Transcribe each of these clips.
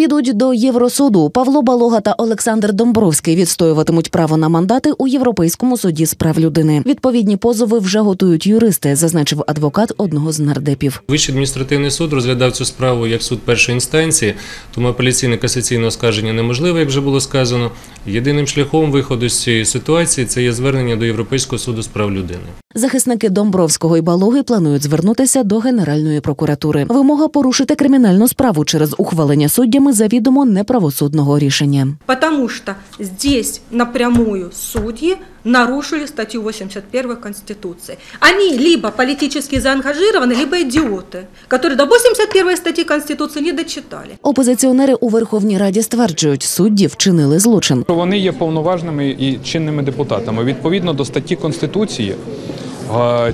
Підуть до Євросуду. Павло Балога та Олександр Домбровський відстоюватимуть право на мандати у Європейському суді з прав людини. Відповідні позови вже готують юристи, зазначив адвокат одного з нардепів. Вищий адміністративний суд розглядав цю справу як суд першої інстанції, тому апеляційне касаційне оскарження неможливе, як вже було сказано. Єдиним шляхом виходу з цієї ситуації це є звернення до Європейського суду з прав людини. Захисники Домбровського і Балоги планують звернутися до Генеральної прокуратури. Вимога порушити кримінальну справу через ухвалення суддями завідомо неправосудного рішення. Потому что здесь напрямую судьи нарушили статью 81 Конституции. Они либо политически заангажированы, либо идиоты, которые до 81 статьи Конституции не дочитали. Опозиціонери у Верховній Раді стверджують, судді вчинили злочин. Вони є повноважними і чинними депутатами. Відповідно до статті Конституції, е,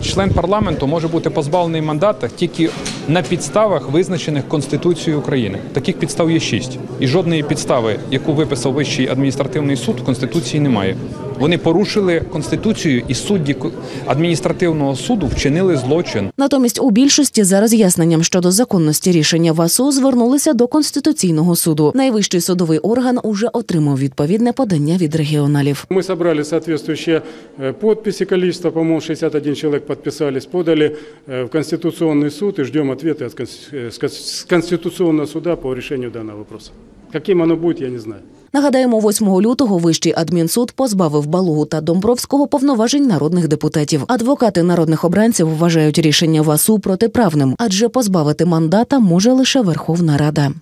член парламенту може бути позбавлений мандата тільки на підставах, визначених Конституцією України. Таких підстав є шість. І жодної підстави, яку виписав Вищий адміністративний суд, в Конституції немає. Вони порушили Конституцію, і судді ко- адміністративного суду вчинили злочин. Натомість у більшості за роз'ясненням щодо законності рішення ВАСУ звернулися до Конституційного суду. Найвищий судовий орган уже отримав відповідне подання від регіоналів. Мы собрали соответствующие э, подписи, количество, по-моему, 61 человек подписались, подали э, в Конституционный суд и ждем ответа от Конс- э, с Кон- с Конституционного суда по решению данного вопроса. Каким оно будет, я не знаю. Нагадаємо, 8 лютого Вищий адмінсуд позбавив Балугу та Домбровського повноважень народних депутатів. Адвокати народних обранців вважають рішення ВАСУ протиправним, адже позбавити мандата може лише Верховна Рада.